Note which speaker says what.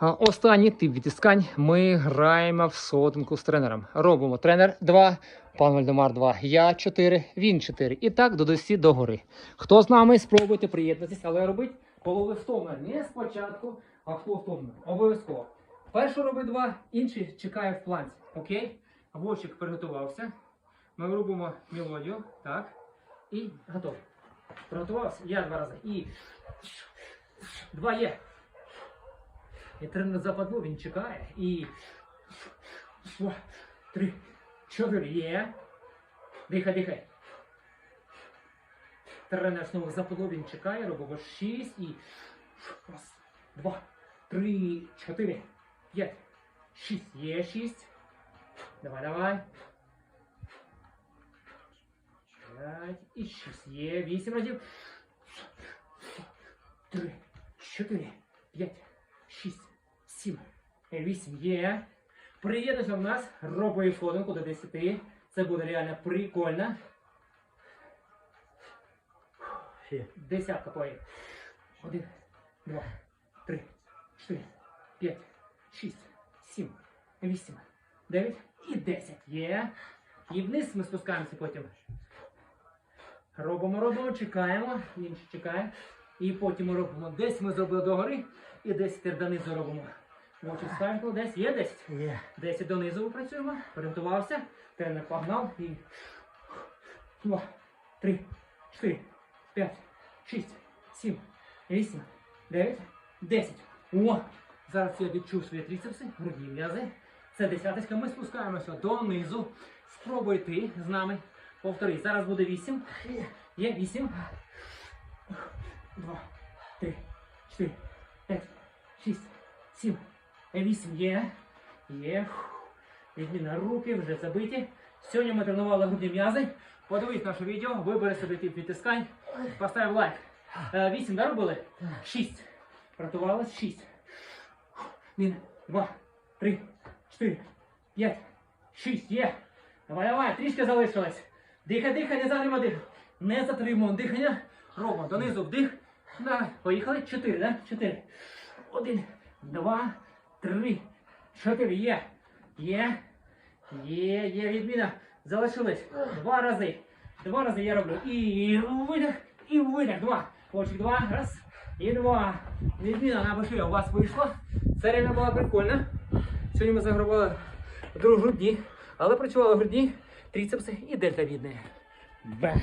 Speaker 1: Останній тип відтискань. Ми граємо в сотенку з тренером. Робимо тренер 2, пан Вальдемар 2, я 4, він 4. І так до 10 до гори. Хто з нами, спробуйте приєднатися, але робить половистовно. Не спочатку, а хвостовно. Обов'язково. Першу роби два, інший чекає в планці. Окей? Вовчик приготувався. Ми робимо мелодію. Так. І готов. Приготувався. Я два рази. І два є. І тренер западло, він чекає. І. Два, три, чотири. Є. Дихай, дихай. Тренер знову западло, він чекає. Робимо шість і. Раз, два, три, чотири, п'ять, шість. Є шість. Давай, давай. П'ять і шість. Є вісім разів. Три, чотири, п'ять, шість, сім, вісім. Є. Приєднуйся в нас робою фотонку до 10. Це буде реально прикольно. Десятка поїхали. Один, два, три, чотири, п'ять, шість, сім, вісім, дев'ять і десять. Є. І вниз ми спускаємося потім. Робимо, робимо, чекаємо. Інший чекає. І потім робимо. Десь ми зробили догори і десь донизу робимо. Очі ставимо, десь є 10.
Speaker 2: Є.
Speaker 1: 10 донизу працюємо. Орієнтувався. Тренер погнав і. Два, три, чотири, п'ять, шість, сім, вісім, дев'ять, десять. О! Зараз я відчув свої трицепси, грудні м'язи. Це десяточка. Ми спускаємося донизу. Спробуй ти з нами. Повтори. Зараз буде вісім. Є вісім. Два, три, чотири, п'ять, шість, сім, вісім. Є. Є. Відміна руки вже забиті. Сьогодні ми тренували грудні м'язи. Подивись наше відео, вибери собі тип відтискань, постав лайк. Е, Вісім, да, робили? Шість. Працювалось шість. Один, два, три, чотири, п'ять, шість. Є. Давай, давай, трішки залишилось. Дихай, дихай, не затримуй дих. Не затримуємо дихання. Робимо донизу вдих. Давай, поїхали. Чотири, да? Чотири. Один, два, три, чотири. Є. Є. Є, є, відміна. Залишилось. Два рази. Два рази я роблю. І видих, і видих. Два. Очик два. Раз. І два. Відміна на башия у вас вийшла. Серія була прикольна. Сьогодні ми загравали грудні, але працювали грудні, трицепси і дельта відне. Бах.